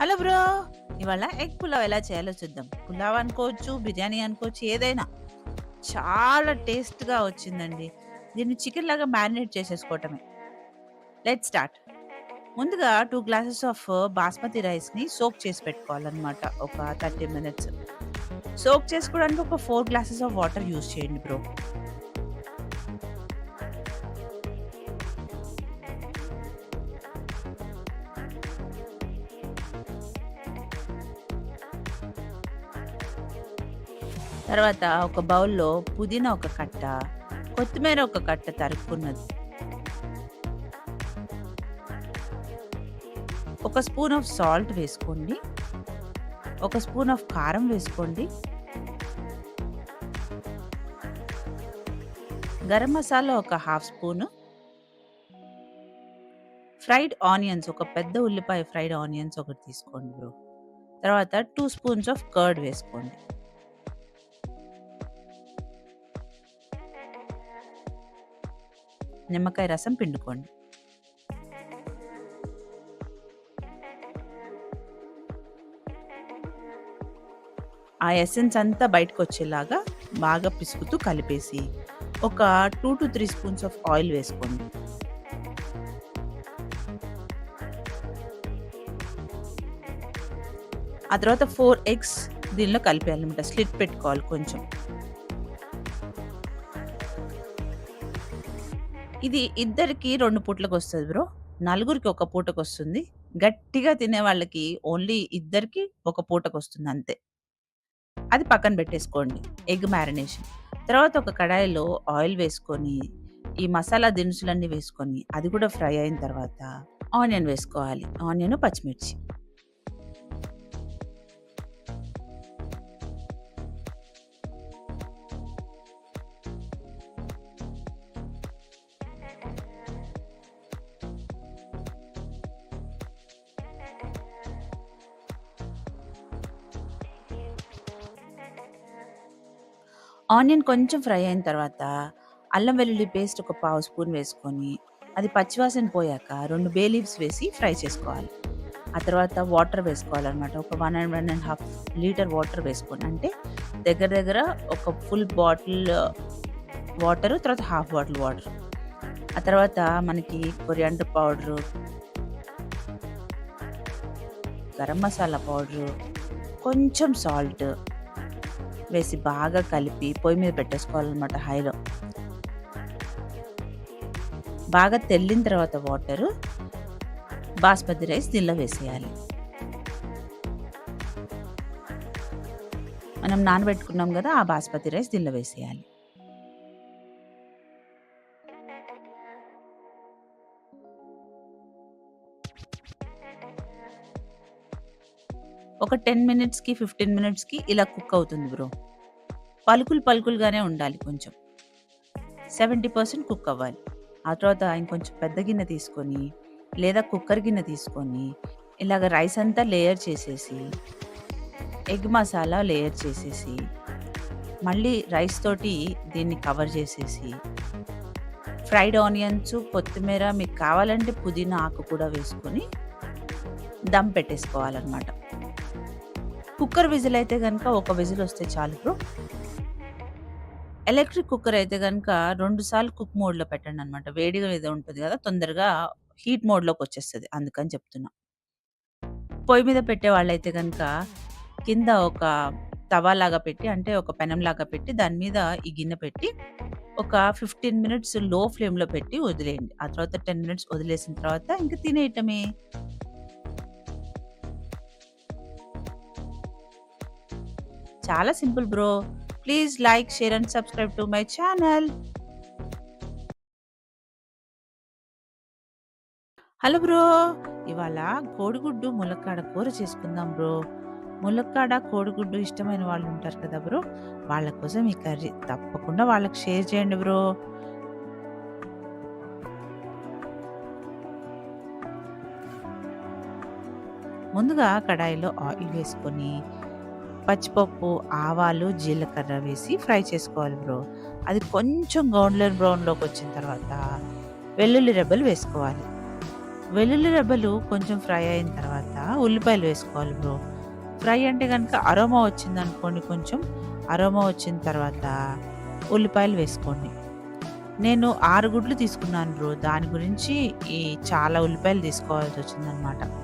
Hello bro ఇవాళ egg pulao ఎలా చేయాలో చూద్దాం. పులావ్ అనుకోవచ్చు బిర్యానీ అనుకోవచ్చు ఏదైనా. చాలా టేస్ట్గా వచ్చిందండి. దీన్ని చికెన్ లాగా మ్యారినేట్ చేసేసుకోవటమే. Let start. ముందుగా టూ గ్లాసెస్ ఆఫ్ బాస్మతి రైస్ని సోక్ చేసి పెట్టుకోవాలన్నమాట ఒక థర్టీ మినిట్స్. సోక్ చేసుకోవడానికి ఒక four glasses of water use చేయండి బ్రో. తర్వాత ఒక బౌల్లో పుదీనా ఒక కట్ట కొత్తిమీర ఒక కట్ట తరుక్కున్నది. ఒక స్పూన్ ఆఫ్ సాల్ట్ వేసుకోండి. ఒక స్పూన్ ఆఫ్ కారం వేసుకోండి. గరం మసాలా ఒక హాఫ్ స్పూను. ఫ్రైడ్ ఆనియన్స్ ఒక పెద్ద ఉల్లిపాయ ఫ్రైడ్ ఆనియన్స్ ఒకటి తీసుకోండి బ్రో. తర్వాత టూ స్పూన్స్ ఆఫ్ కర్డ్ వేసుకోండి. నిమ్మకాయ రసం పిండుకోండి. ఆ ఎసెన్స్ అంతా బయటకు వచ్చేలాగా బాగా పిసుకుతూ కలిపేసి ఒక two to three spoons of oil వేసుకోండి. ఆ తర్వాత ఫోర్ ఎగ్స్ దీనిలో కలిపేయాలన్నమాట. స్లిట్ పెట్టుకోవాలి కొంచెం. ఇది ఇద్దరికి రెండు పూట్లకు వస్తుంది బ్రో. నలుగురికి ఒక పూటకు వస్తుంది గట్టిగా తినే వాళ్ళకి ఓన్లీ ఇద్దరికి ఒక పూటకు వస్తుంది అంతే. అది పక్కన పెట్టేసుకోండి. Egg marination. తర్వాత ఒక కడాయిలో ఆయిల్ వేసుకొని ఈ మసాలా దినుసులన్నీ వేసుకొని అది కూడా ఫ్రై అయిన తర్వాత ఆనియన్ వేసుకోవాలి. ఆనియన్ పచ్చిమిర్చి. ఆనియన్ కొంచెం ఫ్రై అయిన తర్వాత అల్లం వెల్లుల్లి పేస్ట్ ఒక పావు స్పూన్ వేసుకొని అది పచ్చివాసన పోయాక రెండు బే లీవ్స్ వేసి ఫ్రై చేసుకోవాలి. ఆ తర్వాత వాటర్ వేసుకోవాలన్నమాట. ఒక one and one and half litre water వేసుకొని అంటే దగ్గర దగ్గర ఒక ఫుల్ బాటిల్ వాటర్ తర్వాత హాఫ్ బాటిల్ వాటర్ ఆ తర్వాత మనకి coriander powder garam masala powder కొంచెం సాల్ట్ వేసి బాగా కలిపి పొయ్యి మీద పెట్టేసుకోవాలన్నమాట హైలో. బాగా తెల్లిన తర్వాత వాటరు బాస్మతి రైస్ దీనిలో వేసేయాలి. మనం నానబెట్టుకున్నాం కదా ఆ బాస్మతి రైస్ దీనిలో వేసేయాలి. ఒక టెన్ మినిట్స్కి ఫిఫ్టీన్ మినిట్స్కి ఇలా కుక్ అవుతుంది బ్రో. పలుకులు పలుకులుగానే ఉండాలి కొంచెం. సెవెంటీ పర్సెంట్ కుక్ అవ్వాలి. ఆ తర్వాత ఇంకొంచెం పెద్ద గిన్నె తీసుకొని లేదా కుక్కర్ గిన్నె తీసుకొని ఇలాగ రైస్ అంతా లేయర్ చేసేసి ఎగ్ మసాలా లేయర్ చేసేసి మళ్ళీ రైస్ తోటి దీన్ని కవర్ చేసేసి ఫ్రైడ్ ఆనియన్స్ కొత్తిమీర మీకు కావాలంటే పుదీనా ఆకు కూడా వేసుకొని దమ్ పెట్టేసుకోవాలన్నమాట. కుక్కర్ విజిల్ అయితే కనుక ఒక విజిల్ వస్తే చాలు. బ్రో ఎలక్ట్రిక్ కుక్కర్ అయితే కనుక రెండు సార్లు కుక్ మోడ్లో పెట్టండి అనమాట వేడిగా ఏదో ఉంటుంది కదా తొందరగా హీట్ మోడ్లోకి వచ్చేస్తుంది. అందుకని చెప్తున్నా. పొయ్యి మీద పెట్టే వాళ్ళైతే కనుక కింద ఒక తవా లాగా పెట్టి అంటే ఒక పెనం లాగా పెట్టి దాని మీద ఈ గిన్నె పెట్టి ఒక ఫిఫ్టీన్ మినిట్స్లో ఫ్లేమ్లో పెట్టి వదిలేయండి. ఆ తర్వాత టెన్ మినిట్స్ వదిలేసిన తర్వాత ఇంకా తినేయటమే. చాలా simple bro. Please like share and subscribe to my channel. Hello bro. ఇవాళ కోడిగుడ్డు ములక్కాడ కూర చేసుకుందాం బ్రో. ములక్కాడ కోడిగుడ్డు ఇష్టమైన వాళ్ళు ఉంటారు కదా బ్రో. వాళ్ళ కోసం ఈ కర్రీ తప్పకుండా వాళ్ళకి షేర్ చేయండి బ్రో. ముందుగా కడాయిలో ఆయిల్ వేసుకొని పచ్చిపప్పు ఆవాలు జీలకర్ర వేసి ఫ్రై చేసుకోవాలి బ్రో అది కొంచెం గోల్డెన్ బ్రౌన్లోకి వచ్చిన తర్వాత వెల్లుల్లి రెబ్బలు వేసుకోవాలి వెల్లుల్లి రెబ్బలు కొంచెం ఫ్రై అయిన తర్వాత ఉల్లిపాయలు వేసుకోవాలి బ్రో. ఫ్రై అంటే కనుక అరోమా వచ్చింది అనుకోండి కొంచెం, అరోమా వచ్చిన తర్వాత ఉల్లిపాయలు వేసుకోండి. నేను ఆరు గుడ్లు తీసుకున్నాను బ్రో. దాని గురించి ఈ చాలా ఉల్లిపాయలు తీసుకోవాల్సి వచ్చిందనమాట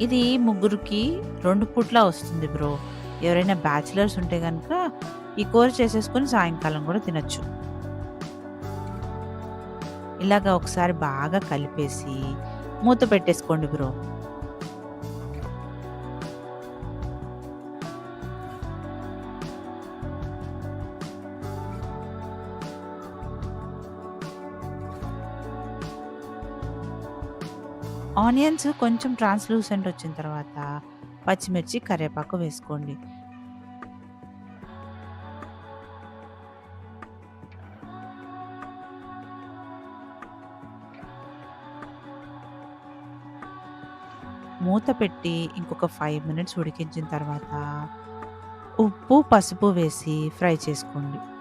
ఇది ముగ్గురికి రెండు పూట్ల వస్తుంది బ్రో. ఎవరైనా బ్యాచిలర్స్ ఉంటే కనుక ఈ కూర చేసేసుకొని సాయంకాలం కూడా తినొచ్చు. ఇలాగ ఒకసారి బాగా కలిపేసి మూత పెట్టేసుకోండి బ్రో. ఆనియన్స్ కొంచెం ట్రాన్స్‌లూసెంట్ వచ్చిన తర్వాత పచ్చిమిర్చి, కరివేపాకు వేసుకోండి. మూత పెట్టి ఇంకొక ఫైవ్ మినిట్స్ ఉడికించిన తర్వాత ఉప్పు, పసుపు వేసి ఫ్రై చేసుకోండి.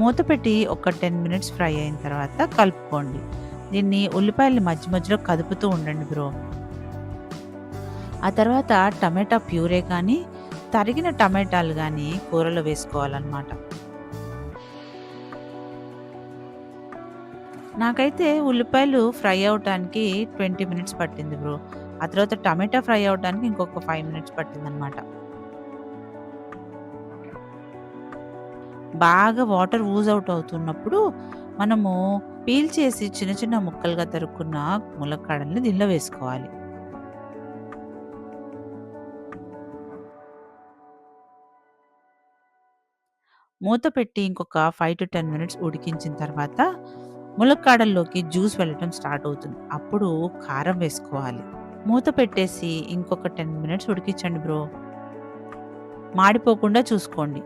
మూత పెట్టి ఒక 10 మినిట్స్ ఫ్రై అయిన తర్వాత కలుపుకోండి. దీన్ని ఉల్లిపాయలు మధ్య మధ్యలో కదుపుతూ ఉండండి బ్రో. ఆ తర్వాత టమాటా ప్యూరే కానీ, తరిగిన టమాటాలు కానీ కూరలో వేసుకోవాలనమాట. నాకైతే ఉల్లిపాయలు ఫ్రై అవ్వటానికి 20 మినిట్స్ పట్టింది బ్రో. ఆ తర్వాత టమాటా ఫ్రై అవ్వటానికి ఇంకొక ఫైవ్ మినిట్స్ పట్టిందనమాట. బాగా వాటర్ ఊజ్ అవుట్ అవుతున్నప్పుడు మనము పీల్ చేసి చిన్న చిన్న ముక్కలుగా తరుక్కున్న ములక్కాడల్ని దీనిలో వేసుకోవాలి. మూత పెట్టి ఇంకొక 5-10 మినిట్స్ ఉడికించిన తర్వాత ములక్కాడల్లోకి జ్యూస్ వెళ్ళటం స్టార్ట్ అవుతుంది. అప్పుడు కారం వేసుకోవాలి. మూత పెట్టేసి ఇంకొక 10 మినిట్స్ ఉడికించండి బ్రో. మాడిపోకుండా చూసుకోండి.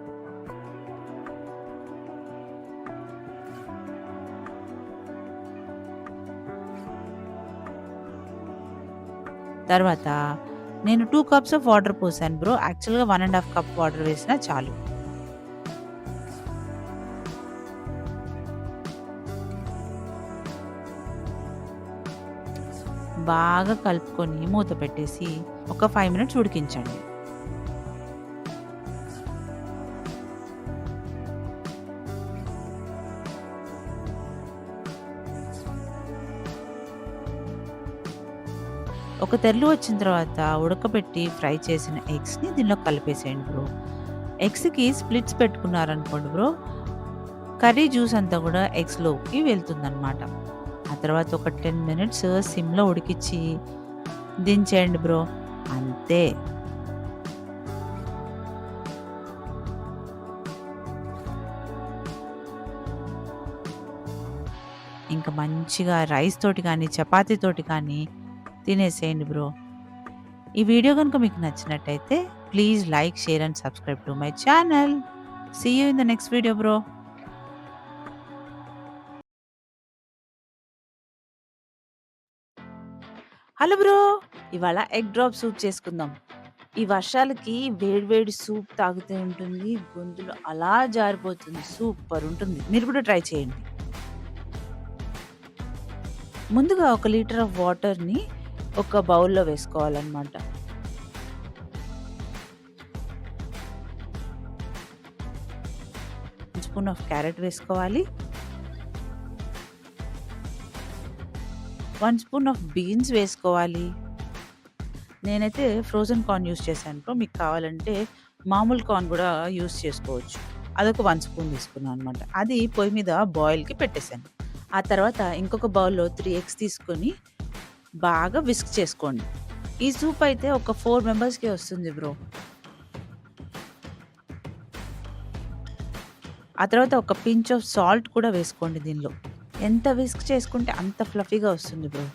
తర్వాత నేను టూ కప్స్ ఆఫ్ వాటర్ పోసాను బ్రో. యాక్చువల్‌గా one and half cup water వేసినా చాలు. బాగా కలుపుకొని మూత పెట్టేసి ఒక ఫైవ్ మినిట్స్ ఉడికించండి. ఒక తెరలు వచ్చిన తర్వాత ఉడకబెట్టి ఫ్రై చేసిన ఎగ్స్‌ని దీనిలో కలిపేసేయండి బ్రో. ఎగ్స్‌కి స్ప్లిట్స్ పెట్టుకున్నారనుకోండి బ్రో, కర్రీ జ్యూస్ అంతా కూడా ఎగ్స్‌లోకి వెళ్తుందనమాట. ఆ తర్వాత ఒక 10 మినిట్స్ సిమ్‌లో ఉడికిచ్చి దించేయండి బ్రో. అంతే. ఇంక మంచిగా రైస్ తోటి కానీ, చపాతీ తోటి కానీ తినేసేయండి బ్రో. ఈ వీడియో కనుక మీకు నచ్చినట్టయితే please like, share and subscribe to my channel. See you in the next video bro. Hello bro. ఇవాళ ఎగ్ డ్రాప్ సూప్ చేసుకుందాం. ఈ వర్షాలకి వేడి వేడి సూప్ తాగుతూ ఉంటుంది. గొంతులు అలా జారిపోతుంది. సూపర్ ఉంటుంది. మీరు కూడా ట్రై చేయండి. ముందుగా ఒక లీటర్ ఆఫ్ వాటర్‌ని ఒక బౌల్‌లో వేసుకోవాలన్నమాట స్పూన్ ఆఫ్ క్యారెట్ వేసుకోవాలి. వన్ స్పూన్ ఆఫ్ బీన్స్ వేసుకోవాలి. నేనైతే ఫ్రోజన్ కార్న్ యూజ్ చేశాను బ్రో. మీకు కావాలంటే మామూలు కార్న్ కూడా యూస్ చేసుకోవచ్చు. అదొక వన్ స్పూన్ తీసుకున్నాను అనమాట. అది పొయ్యి మీద బాయిల్‌కి పెట్టేసాను. ఆ తర్వాత ఇంకొక బౌల్‌లో త్రీ ఎగ్స్ తీసుకొని బాగా విస్క్ చేసుకోండి. ఈ సూప్ అయితే ఒక ఫోర్ మెంబర్స్కి వస్తుంది బ్రో. ఆ తర్వాత ఒక పించ్ ఆఫ్ సాల్ట్ కూడా వేసుకోండి దీనిలో. ఎంత విస్క్ చేసుకుంటే అంత ఫ్లఫీగా వస్తుంది బ్రో.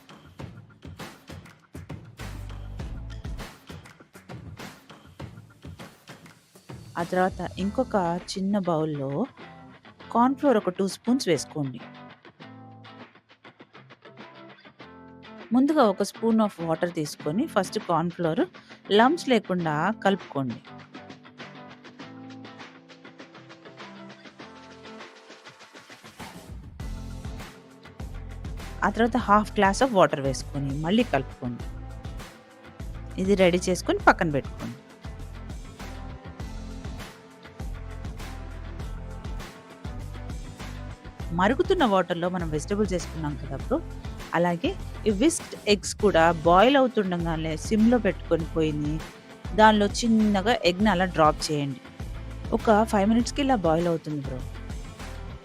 ఆ తర్వాత ఇంకొక చిన్న బౌల్‌లో కార్న్ ఫ్లోర్ ఒక టూ స్పూన్స్ వేసుకోండి. ముందుగా ఒక స్పూన్ ఆఫ్ వాటర్ తీసుకొని ఫస్ట్ కార్న్‌ఫ్లోర్ లంప్స్ లేకుండా కలుపుకోండి. ఆ తర్వాత హాఫ్ గ్లాస్ ఆఫ్ వాటర్ వేసుకొని మళ్ళీ కలుపుకోండి. ఇది రెడీ చేసుకొని పక్కన పెట్టుకోండి. మరుగుతున్న వాటర్‌లో మనం వెజిటబుల్స్ వేసుకున్నాం కదా అలాగే ఈ విస్క్డ్ ఎగ్స్ కూడా బాయిల్ అవుతుండగానే సిమ్‌లో పెట్టుకొని పోయింది దానిలో చిన్నగా ఎగ్‌ని అలా డ్రాప్ చేయండి. ఒక ఫైవ్ మినిట్స్‌కి ఇలా బాయిల్ అవుతుంది బ్రో.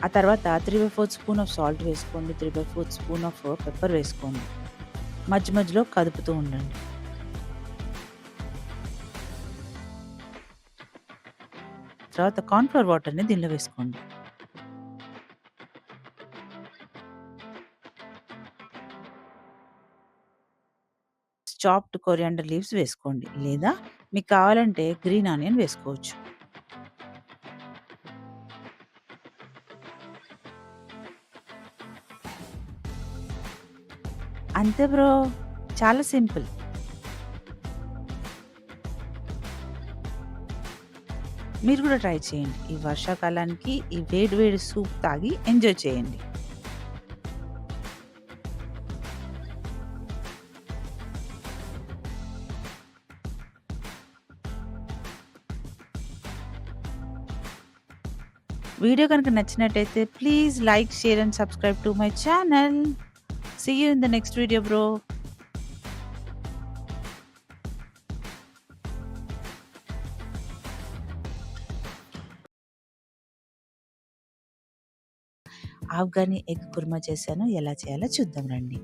ఆ తర్వాత 3/4 స్పూన్ ఆఫ్ సాల్ట్ వేసుకోండి. 3/4 స్పూన్ ఆఫ్ పెప్పర్ వేసుకోండి. మధ్య మధ్యలో కదుపుతూ ఉండండి. తర్వాత కార్న్ఫ్లవర్ వాటర్‌ని దీనిలో వేసుకోండి. చాప్డ్ కొరియాండర్ లీవ్స్ వేసుకోండి. లేదా మీకు కావాలంటే గ్రీన్ ఆనియన్ వేసుకోవచ్చు. అంతే బ్రో. చాలా సింపుల్. మీరు కూడా ట్రై చేయండి. ఈ వర్షాకాలానికి ఈ వేడి వేడి సూప్ తాగి ఎంజాయ్ చేయండి. వీడియో కనుక నచ్చినట్టయితే please like, share and subscribe to my channel. See you in the next video bro. Afghani egg korma చేశాను. ఎలా చేయాలో చూద్దాం రండి.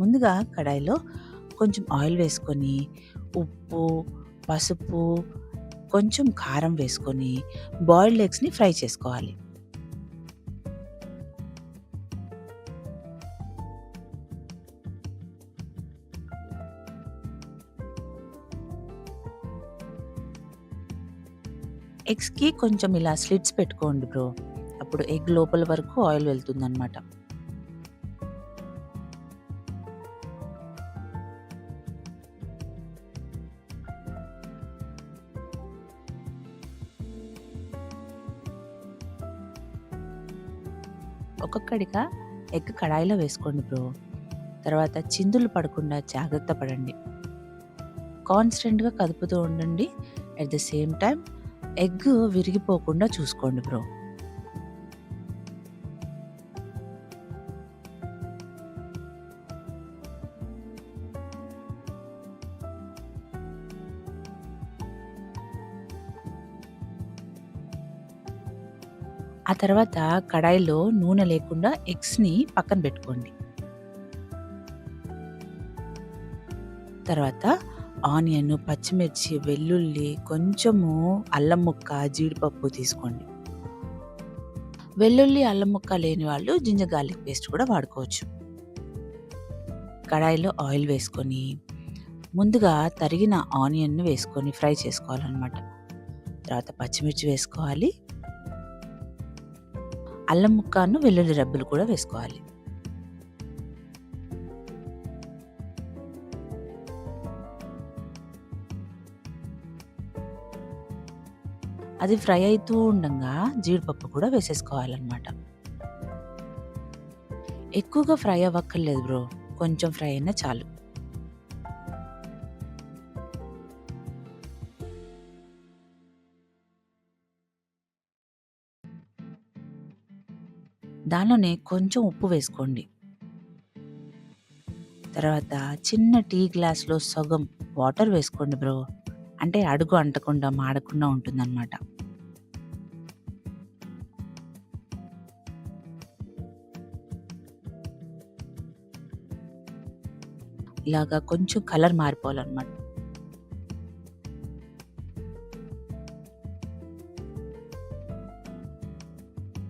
ముందుగా కడాయిలో కొంచెం ఆయిల్ వేసుకొని, ఉప్పు, పసుపు, కొంచెం కారం వేసుకొని బాయిల్డ్ ఎగ్స్‌ని ఫ్రై చేసుకోవాలి. ఎగ్స్‌కి కొంచెం ఇలా స్లిట్స్ పెట్టుకోండి బ్రో. అప్పుడు ఎగ్ లోపల వరకు ఆయిల్ వెళ్తుందనమాట. ఒక్కొక్కడిగా ఎగ్ కడాయిలో వేసుకోండి బ్రో. తర్వాత చిందులు పడకుండా జాగ్రత్త పడండి. కాన్స్టెంట్‌గా కదుపుతూ ఉండండి. At the same time egg విరిగిపోకుండా చూసుకోండి బ్రో. తర్వాత కడాయిలో నూనె లేకుండా ఎగ్స్‌ని పక్కన పెట్టుకోండి. తర్వాత ఆనియన్, పచ్చిమిర్చి, వెల్లుల్లి, కొంచెము అల్లం ముక్క, జీడిపప్పు తీసుకోండి. వెల్లుల్లి, అల్లం ముక్క లేని వాళ్ళు జింజర్ గార్లిక్ పేస్ట్ కూడా వాడుకోవచ్చు. కడాయిలో ఆయిల్ వేసుకొని, ముందుగా తరిగిన ఆనియన్‌ని వేసుకొని ఫ్రై చేసుకోవాలన్నమాట తర్వాత పచ్చిమిర్చి వేసుకోవాలి. అల్లం ముక్కను, వెల్లుల్లి రబ్బులు కూడా వేసుకోవాలి. అది ఫ్రై అవుతూ ఉండంగా జీడిపప్పు కూడా వేసేసుకోవాలనమాట. ఎక్కువగా ఫ్రై అవ్వక్కర్లేదు బ్రో. కొంచెం ఫ్రై అయినా చాలు. దానిలోనే కొంచెం ఉప్పు వేసుకోండి. తర్వాత చిన్న టీ గ్లాస్‌లో సగం వాటర్ వేసుకోండి బ్రో. అంటే అడుగు అంటకుండా, మాడకుండా ఉంటుందన్నమాట ఇలాగా కొంచెం కలర్ మారిపోవాలనమాట.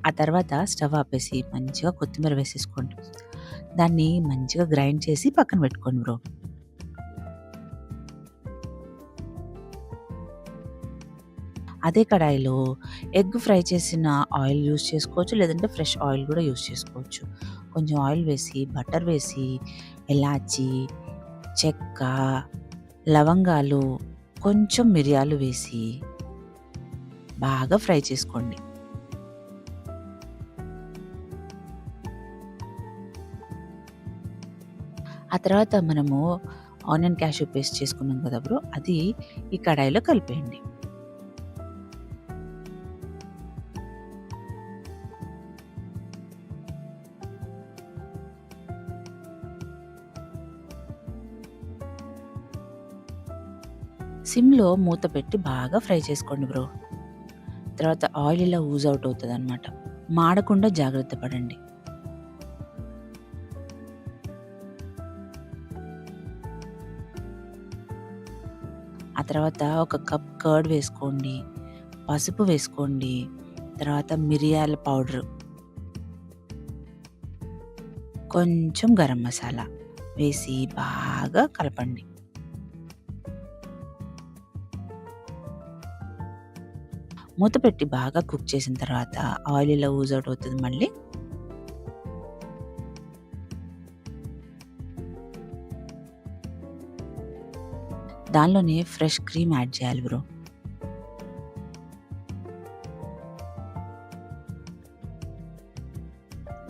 ఆ తర్వాత స్టవ్ ఆపేసి మంచిగా కొత్తిమీర వేసేసుకోండి. దాన్ని మంచిగా గ్రైండ్ చేసి పక్కన పెట్టుకోండి బ్రో. అదే కడాయిలో ఎగ్ ఫ్రై చేసిన ఆయిల్ యూస్ చేసుకోవచ్చు లేదంటే ఫ్రెష్ ఆయిల్ కూడా యూస్ చేసుకోవచ్చు కొంచెం ఆయిల్ వేసి బటర్ వేసి ఎలాచి చెక్క లవంగాలు కొంచెం మిరియాలు వేసి బాగా ఫ్రై చేసుకోండి ఆ తర్వాత మనము ఆనియన్ క్యాషూ పేస్ట్ చేసుకున్నాం కదా బ్రో అది ఈ కడాయిలో కలిపేయండి. సిమ్లో మూత పెట్టి బాగా ఫ్రై చేసుకోండి బ్రో. తర్వాత ఆయిల్ ఇలా ఊజ్ అవుట్ అవుతుంది అనమాట మాడకుండా జాగ్రత్త పడండి. ఆ తర్వాత ఒక కప్ కర్డ్ వేసుకోండి పసుపు వేసుకోండి తర్వాత మిరియాల పౌడర్. కొంచెం గరం మసాలా వేసి బాగా కలపండి. మూత పెట్టి బాగా కుక్ చేసిన తర్వాత ఆయిల్ ఇలా ఊజ్ అవుట్ అవుతుంది మళ్ళీ దానిలోనే ఫ్రెష్ క్రీమ్ యాడ్ చేయాలి బ్రో.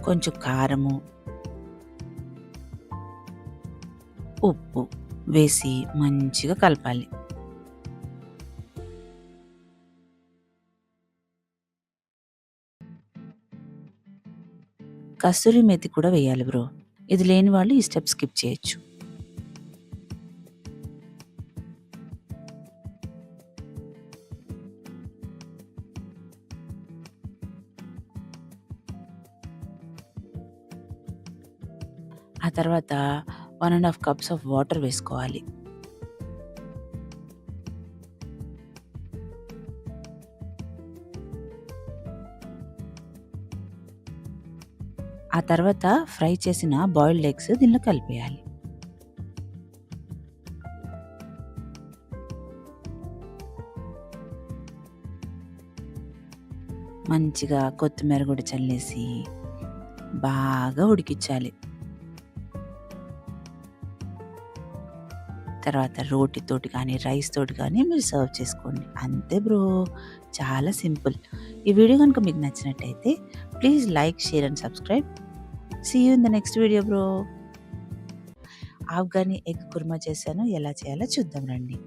కొంచెం కారము. ఉప్పు వేసి మంచిగా కలపాలి. కస్తూరి మెతి కూడా వేయాలి బ్రో. ఇది లేని వాళ్ళు ఈ స్టెప్ స్కిప్ చేయొచ్చు. ఆ తర్వాత one and half cups of water వేసుకోవాలి. ఆ తర్వాత ఫ్రై చేసిన బాయిల్డ్ ఎగ్స్ దీనిలో కలిపేయాలి. మంచిగా కొత్తిమీర కూడా చల్లేసి బాగా ఉడికించాలి. తర్వాత రోటితోటి కానీ రైస్ తోటి కానీ మీరు సర్వ్ చేసుకోండి. అంతే బ్రో. చాలా సింపుల్. ఈ వీడియో కనుక మీకు నచ్చినట్టయితే please like share and subscribe. See you in the next video bro Afghani egg korma చేశాను. ఎలా చేయాలో చూద్దాం రండి.